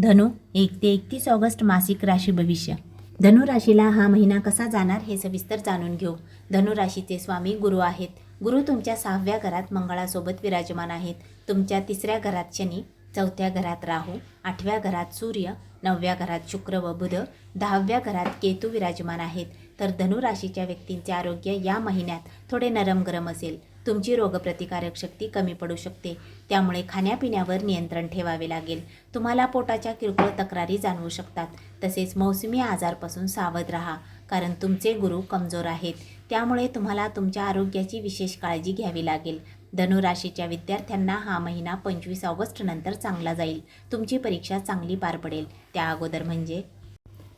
धनु एक ते एकतीस ऑगस्ट मासिक राशी भविष्य. धनु राशीला हा महिना कसा जाणार हे सविस्तर जाणून घेऊ. धनु राशीचे स्वामी गुरु आहेत. गुरु तुमच्या सहाव्या घरात मंगळासोबत विराजमान आहेत. तुमच्या तिसऱ्या घरात शनी चौथ्या घरात राहू आठव्या घरात सूर्य नवव्या घरात शुक्र व बुध दहाव्या घरात केतू विराजमान आहेत. तर धनु राशीच्या व्यक्तींचे आरोग्य या महिन्यात थोडे नरम गरम असेल. तुमची रोगप्रतिकारक शक्ती कमी पडू शकते. त्यामुळे खाण्यापिण्यावर नियंत्रण ठेवावे लागेल. तुम्हाला पोटाच्या किरकोळ तक्रारी जाणवू शकतात. तसेच मौसमी आजारपासून सावध राहा कारण तुमचे गुरु कमजोर आहेत. त्यामुळे तुम्हाला तुमच्या आरोग्याची विशेष काळजी घ्यावी लागेल. धनुराशीच्या विद्यार्थ्यांना हा महिना पंचवीस ऑगस्ट नंतर चांगला जाईल. तुमची परीक्षा चांगली पार पडेल. त्या अगोदर म्हणजे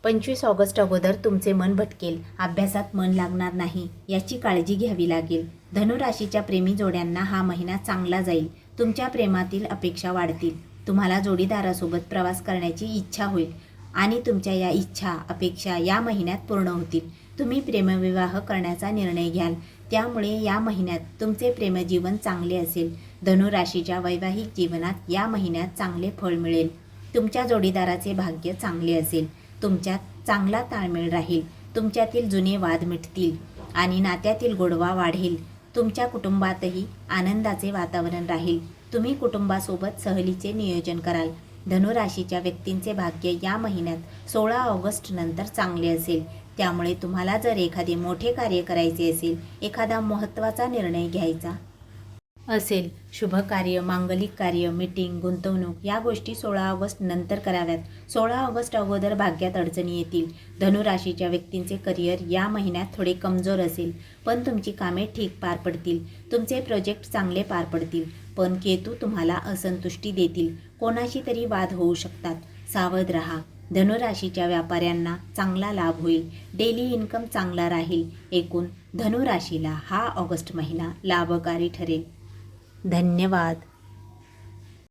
पंचवीस ऑगस्ट अगोदर तुमचे मन भटकेल अभ्यासात मन लागणार नाही याची काळजी घ्यावी लागेल. धनुराशीच्या प्रेमी जोड्यांना हा महिना चांगला जाईल तुमच्या प्रेमातील अपेक्षा वाढतील. तुम्हाला जोडीदारासोबत प्रवास करण्याची इच्छा होईल आणि तुमच्या या इच्छा अपेक्षा या महिन्यात पूर्ण होतील. तुम्ही प्रेमविवाह करण्याचा निर्णय घ्याल. त्यामुळे या महिन्यात तुमचे प्रेमजीवन चांगले असेल. धनुराशीच्या वैवाहिक जीवनात या महिन्यात चांगले फळ मिळेल. तुमच्या जोडीदाराचे भाग्य चांगले असेल. तुमच्यात चांगला ताळमेळ राहील. तुमच्यातील जुने वाद मिटतील आणि नात्यातील गोडवा वाढेल. तुमच्या कुटुंबातही आनंदाचे वातावरण राहील. तुम्ही कुटुंबासोबत सहलीचे नियोजन कराल. धनुराशीच्या व्यक्तींचे भाग्य या महिन्यात सोळा ऑगस्ट नंतर चांगले असेल. त्यामुळे तुम्हाला जर एखादे मोठे कार्य करायचे असेल एखादा महत्त्वाचा निर्णय घ्यायचा असेल. शुभ कार्य मांगलिक कार्य मीटिंग गुंतवणूक या गोष्टी सोळा ऑगस्ट नंतर कराव्यात. सोळा ऑगस्ट अगोदर भाग्यात अडचणी येतील. धनुराशीच्या व्यक्तींचे करिअर या महिन्यात थोडे कमजोर असेल. पण तुमची कामे ठीक पार पडतील. तुमचे प्रोजेक्ट चांगले पार पडतील. पण केतू तुम्हाला असंतुष्टी देतील. कोणाशी तरी वाद होऊ शकतात. सावध राहा. धनुराशीच्या व्यापाऱ्यांना चांगला लाभ होईल. डेली इन्कम चांगला राहील. एकूण धनुराशीला हा ऑगस्ट महिना लाभकारी ठरेल. धन्यवाद.